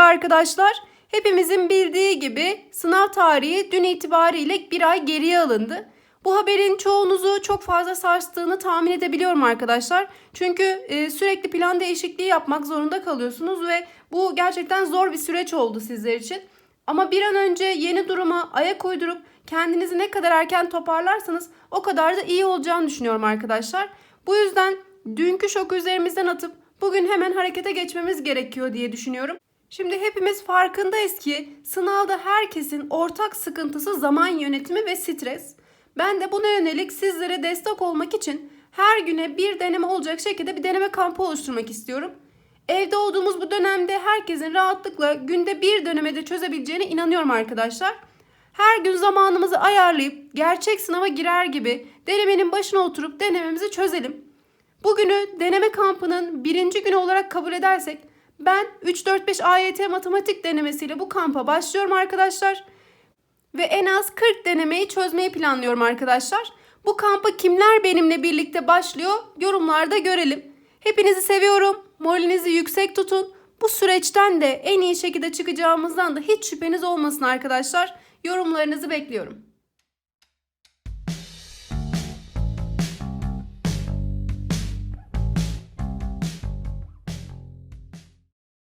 gibi arkadaşlar. Hepimizin bildiği gibi sınav tarihi dün itibariyle bir ay geriye alındı. Bu haberin çoğunuzu çok fazla sarstığını tahmin edebiliyorum arkadaşlar. Çünkü e, sürekli plan değişikliği yapmak zorunda kalıyorsunuz ve bu gerçekten zor bir süreç oldu sizler için. Ama bir an önce yeni duruma ayak uydurup kendinizi ne kadar erken toparlarsanız o kadar da iyi olacağını düşünüyorum arkadaşlar. Bu yüzden dünkü şoku üzerimizden atıp bugün hemen harekete geçmemiz gerekiyor diye düşünüyorum. Şimdi hepimiz farkındayız ki sınavda herkesin ortak sıkıntısı zaman yönetimi ve stres. Ben de buna yönelik sizlere destek olmak için her güne bir deneme olacak şekilde bir deneme kampı oluşturmak istiyorum. Evde olduğumuz bu dönemde herkesin rahatlıkla günde bir dönemede çözebileceğine inanıyorum arkadaşlar. Her gün zamanımızı ayarlayıp gerçek sınava girer gibi denemenin başına oturup denememizi çözelim. Bugünü deneme kampının birinci günü olarak kabul edersek ben 3-4-5 AYT matematik denemesiyle bu kampa başlıyorum arkadaşlar. Ve en az 40 denemeyi çözmeyi planlıyorum arkadaşlar. Bu kampa kimler benimle birlikte başlıyor yorumlarda görelim. Hepinizi seviyorum. Moralinizi yüksek tutun. Bu süreçten de en iyi şekilde çıkacağımızdan da hiç şüpheniz olmasın arkadaşlar. Yorumlarınızı bekliyorum.